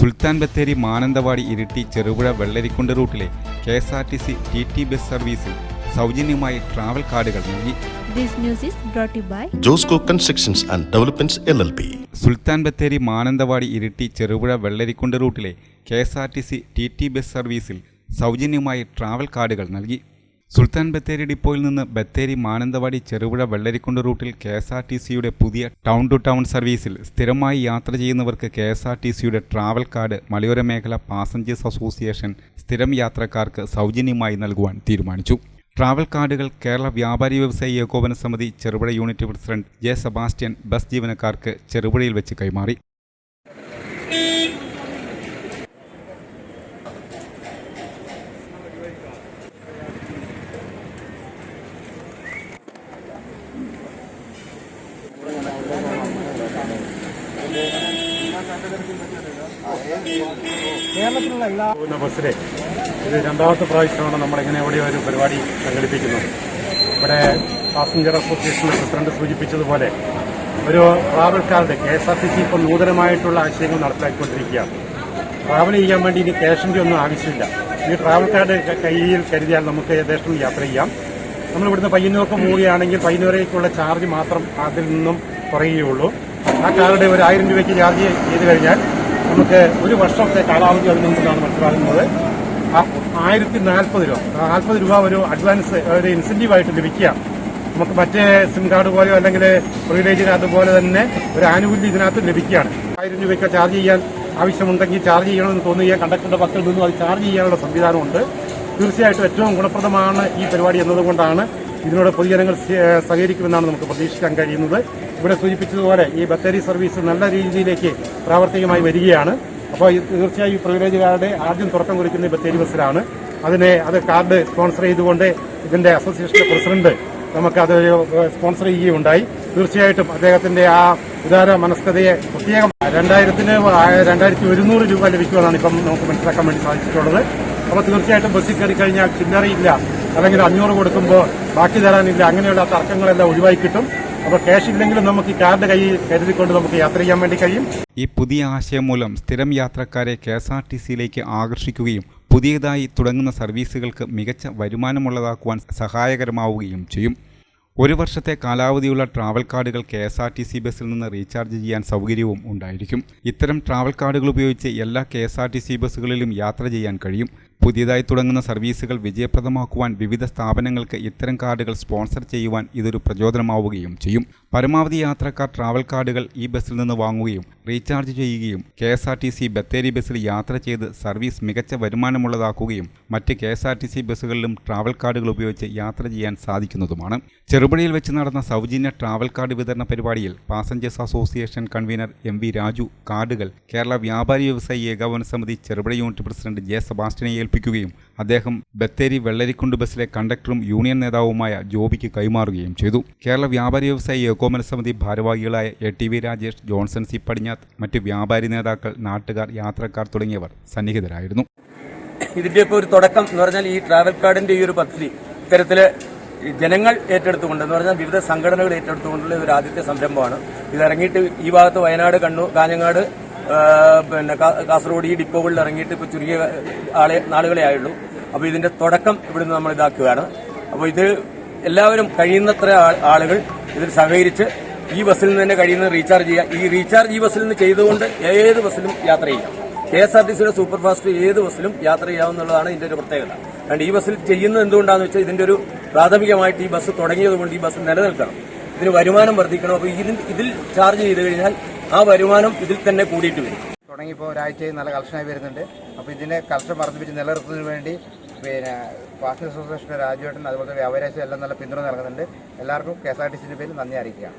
സുൽത്താൻ Bathery Mananthavady Iritty Cherupuzha Vellarikundu റൂട്ടിലെ K S R T C T T bus സർവീസിൽ സൗജന്യമായി travel കാർഡുകൾ നൽകി. Josco constructions and developments L L P Sultan Bathery Mananthavady Iritty Cherupuzha Vellarikundu റൂട്ടിലെ K S R T C T T bus സർവീസിൽ സൗജന്യമായി travel കാർഡുകൾ നൽകി. സുൽത്താൻ ബത്തേരി ഡിപ്പോയിൽ നിന്ന് ബത്തേരി മാനന്തവാടി ചെറുപുഴ വെള്ളരിക്കുണ്ട് റൂട്ടിൽ കെ എസ് ആർ ടി സിയുടെ പുതിയ ടൗൺ ടു ടൗൺ സർവീസിൽ സ്ഥിരമായി യാത്ര ചെയ്യുന്നവർക്ക് കെ എസ് ആർ ടി സിയുടെ ട്രാവൽ കാർഡ് മലയോര മേഖല പാസഞ്ചേഴ്സ് അസോസിയേഷൻ സ്ഥിരം യാത്രക്കാർക്ക് സൗജന്യമായി നൽകുവാൻ തീരുമാനിച്ചു. ട്രാവൽ കാർഡുകൾ കേരള വ്യാപാരി വ്യവസായി ഏകോപന സമിതി Cherupuzha unit president J Sebastian bus ജീവനക്കാർക്ക് ചെറുപുഴയിൽ വെച്ച് കൈമാറി. പോകുന്ന ബസ്സിലെ ഇത് രണ്ടാമത്തെ പ്രാവശ്യമാണ് നമ്മളിങ്ങനെ ഇവിടെ ഒരു പരിപാടി സംഘടിപ്പിക്കുന്നത്. ഇവിടെ പാസഞ്ചർ അസോസിയേഷന്റെ പ്രസിഡന്റ് സൂചിപ്പിച്ചതുപോലെ ഒരു travel card K S R T C ഇപ്പോൾ നൂതനമായിട്ടുള്ള ആശയങ്ങൾ നടപ്പിലാക്കിക്കൊണ്ടിരിക്കുകയാണ്. ട്രാവൽ ചെയ്യാൻ വേണ്ടി ഇനി ക്യാഷിന്റെ ഒന്നും ആവശ്യമില്ല. ഈ ട്രാവൽ കാർഡ് ക- കയ്യിൽ കരുതിയാൽ നമുക്ക് ഏകദേശം യാത്ര ചെയ്യാം. നമ്മൾ ഇവിടുന്ന് പയ്യന്നൂർക്ക് പോവുകയാണെങ്കിൽ പയ്യന്നൂരേക്കുള്ള ചാർജ് മാത്രം അതിൽ നിന്നും കുറയുകയുള്ളൂ. ആ കാർഡ് ഒരു ആയിരം രൂപയ്ക്ക് ചാർജ് ചെയ്ത് കഴിഞ്ഞാൽ നമുക്ക് ഒരു വർഷത്തെ കാലാവധി അതിനുണ്ടെന്നാണ് മനസ്സിലാകുന്നത്. ആ ആയിരത്തി നാൽപ്പത് രൂപ നാൽപ്പത് രൂപ ഒരു അഡ്വാൻസ് ഒരു ഇൻസെന്റീവായിട്ട് ലഭിക്കുക. നമുക്ക് മറ്റേ സിം കാർഡ് പോലെയോ അല്ലെങ്കിൽ പ്രിവിലേജ് കാർഡ് പോലെ തന്നെ ഒരു ആനുകൂല്യം ഇതിനകത്ത് ലഭിക്കുകയാണ്. ആയിരം രൂപയ്ക്ക് ചാർജ് ചെയ്യാൻ ആവശ്യമുണ്ടെങ്കിൽ ചാർജ് ചെയ്യണമെന്ന് തോന്നുകയാൽ കണ്ടക്ടറുടെ പക്കൽ നിന്നും അത് ചാർജ് ചെയ്യാനുള്ള സംവിധാനമുണ്ട്. തീർച്ചയായിട്ടും ഏറ്റവും ഗുണപ്രദമാണ് ഈ പരിപാടി എന്നതുകൊണ്ടാണ് ഇതിനോട് പൊതുജനങ്ങൾ സഹകരിക്കുമെന്നാണ് നമുക്ക് പ്രതീക്ഷിക്കാൻ കഴിയുന്നത്. ഇവിടെ സൂചിപ്പിച്ചതുപോലെ ഈ ബത്തേരി സർവീസ് നല്ല രീതിയിലേക്ക് പ്രാവർത്തികമായി വരികയാണ്. അപ്പോൾ തീർച്ചയായും ഈ പ്രിവിലേജ് കാർഡ് ആദ്യം തുടക്കം കുറിക്കുന്ന ബത്തേരി ബസ്സിലാണ്. അതിനെ അത് കാർഡ് സ്പോൺസർ ചെയ്തുകൊണ്ട് ഇതിന്റെ അസോസിയേഷൻ പ്രസിഡന്റ് നമുക്ക് നമുക്കത് സ്പോൺസർ ചെയ്യുകയുണ്ടായി. തീർച്ചയായിട്ടും അദ്ദേഹത്തിന്റെ ആ ഉദാര മനസ്കതയെ പ്രത്യേകം രണ്ടായിരത്തിന് രണ്ടായിരത്തി ഒരുന്നൂറ് രൂപ ലഭിക്കുമെന്നാണ് ഇപ്പം നമുക്ക് മനസ്സിലാക്കാൻ വേണ്ടി സാധിച്ചിട്ടുള്ളത്. അപ്പോൾ തീർച്ചയായിട്ടും ബസ്സിൽ കയറി കഴിഞ്ഞാൽ ചില്ലറയില്ല. അല്ലെങ്കിൽ അഞ്ഞൂറ് കൊടുക്കുമ്പോൾ ബാക്കി തരാനില്ല അങ്ങനെയുള്ള തർക്കങ്ങളെല്ലാം ഒഴിവായി കിട്ടും. അപ്പോൾ ക്യാഷ് ഇല്ലെങ്കിലും നമുക്ക് കാർഡ് കയ്യിൽ കരുതിക്കൊണ്ട് നമുക്ക് യാത്ര ചെയ്യാൻ വേണ്ടി കഴിയും. ഈ പുതിയ ആശയം മൂലം സ്ഥിരം യാത്രക്കാരെ കെ എസ് ആർ ടി സിയിലേക്ക് ആകർഷിക്കുകയും പുതിയതായി തുടങ്ങുന്ന സർവീസുകൾക്ക് മികച്ച വരുമാനമുള്ളതാക്കുവാൻ സഹായകരമാവുകയും ചെയ്യും. ഒരു വർഷത്തെ കാലാവധിയുള്ള ട്രാവൽ കാർഡുകൾ K S R T C ബസ്സിൽ നിന്ന് റീചാർജ് ചെയ്യാൻ സൗകര്യവും ഉണ്ടായിരിക്കും. ഇത്തരം ട്രാവൽ കാർഡുകൾ ഉപയോഗിച്ച് എല്ലാ K S R T C ബസ്സുകളിലും യാത്ര ചെയ്യാൻ കഴിയും. പുതിയതായി തുടങ്ങുന്ന സർവീസുകൾ വിജയപ്രദമാക്കുവാൻ വിവിധ സ്ഥാപനങ്ങൾക്ക് ഇത്തരം കാർഡുകൾ സ്പോൺസർ ചെയ്യുവാൻ ഇതൊരു പ്രചോദനമാവുകയും ചെയ്യും. പരമാവധി യാത്രക്കാർ ട്രാവൽ കാർഡുകൾ ഈ ബസ്സിൽ നിന്ന് വാങ്ങുകയും റീചാർജ് ചെയ്യുകയും K S R T C Bathery ബസ്സിൽ യാത്ര ചെയ്ത് സർവീസ് മികച്ച വരുമാനമുള്ളതാക്കുകയും മറ്റ് K S R T C ബസ്സുകളിലും travel കാർഡുകൾ ഉപയോഗിച്ച് യാത്ര ചെയ്യാൻ സാധിക്കുന്നതുമാണ്. ചെറുപുഴയിൽ വെച്ച് നടന്ന സൗജന്യ ട്രാവൽ കാർഡ് വിതരണ പരിപാടിയിൽ passengers association convener M V Raju കാർഡുകൾ കേരള വ്യാപാരി വ്യവസായി ഏകോപന സമിതി ചെറുപുഴ യൂണിറ്റ് പ്രസിഡന്റ് ജെ സെബാസ്റ്റ്യനെ ഏൽപ്പിക്കുകയും അദ്ദേഹം ബത്തേരി വെള്ളരിക്കുണ്ട് ബസ്സിലെ കണ്ടക്ടറും യൂണിയൻ നേതാവുമായ ജോബിക്ക് കൈമാറുകയും ചെയ്തു. കേരള വ്യാപാരി വ്യവസായി ഏകോപന സമിതി ഭാരവാഹികളായ A T V Rajesh Johnson C Padinjath മറ്റ് വ്യാപാരി നേതാക്കൾ നാട്ടുകാർ യാത്രക്കാർ തുടങ്ങിയവർ സന്നിഹിതരായിരുന്നു. ഇതിന്റെ ഒക്കെ ഒരു തുടക്കം എന്ന് പറഞ്ഞാൽ ഈ ട്രാവൽ കാർഡിന്റെ ഈ ഒരു പദ്ധതി ഇത്തരത്തിൽ ജനങ്ങൾ ഏറ്റെടുത്തുകൊണ്ട് എന്ന് പറഞ്ഞാൽ വിവിധ സംഘടനകൾ ഏറ്റെടുത്തുകൊണ്ടുള്ള ഒരു ആദ്യത്തെ സംരംഭമാണ്. ഇത് ഇറങ്ങിയിട്ട് ഈ ഭാഗത്ത് വയനാട് കണ്ണൂർ കാഞ്ഞങ്ങാട് പിന്നെ കാസർഗോഡ് ഈ ഡിപ്പോകളിൽ ഇറങ്ങിയിട്ട് ഇപ്പോൾ ചുരുങ്ങിയ ആളെ നാളുകളെ ആയുള്ളൂ. അപ്പോൾ ഇതിന്റെ തുടക്കം ഇവിടുന്ന് നമ്മൾ ഇതാക്കുകയാണ്. അപ്പോൾ ഇത് എല്ലാവരും കഴിയുന്നത്ര ആളുകൾ ഇതിൽ സഹകരിച്ച് ഈ ബസ്സിൽ നിന്ന് തന്നെ കഴിയുന്ന റീചാർജ് ചെയ്യുക ഈ റീചാർജ് ഈ ബസ്സിൽ നിന്ന് ചെയ്തുകൊണ്ട് ഏത് ബസ്സിലും യാത്ര ചെയ്യാം. കെ എസ് ആർ ടി സിയുടെ സൂപ്പർ ഫാസ്റ്റ് ഏത് ബസ്സിലും യാത്ര ചെയ്യാവുന്നതാണ് ഇതിന്റെ ഒരു പ്രത്യേകത. അതുകൊണ്ട് ഈ ബസ്സിൽ ചെയ്യുന്നത് എന്തുകൊണ്ടാണെന്ന് വെച്ചാൽ ഇതിന്റെ ഒരു പ്രാഥമികമായിട്ട് ഈ ബസ് തുടങ്ങിയതുകൊണ്ട് ഈ ബസ് നിലനിൽക്കണം. ഇതിന് വരുമാനം വർദ്ധിക്കണം. അപ്പോൾ ഇതിൽ ചാർജ് ചെയ്ത് കഴിഞ്ഞാൽ ആ വരുമാനം ഇതിൽ തന്നെ കൂടിയിട്ട് വരും. തുടങ്ങിയപ്പോൾ ഒരാഴ്ചയിൽ നല്ല കളക്ഷനായി വരുന്നുണ്ട്. അപ്പോൾ ഇതിനെ കളക്ഷൻ വർദ്ധിപ്പിച്ച് നിലനിർത്തുന്നതിന് വേണ്ടി പിന്നെ പാർട്ടി അസോസിയേഷന്റെ രാജുവേട്ടൻ അതുപോലെ വ്യാപാരി എല്ലാം നല്ല പിന്തുണ നൽകുന്നുണ്ട്. എല്ലാവർക്കും കെ എസ് ആർ ടി സിന്റെ പേരിൽ നന്ദി അറിയിക്കുകയാണ്.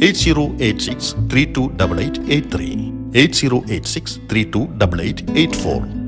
8086 328883, 8086 328884.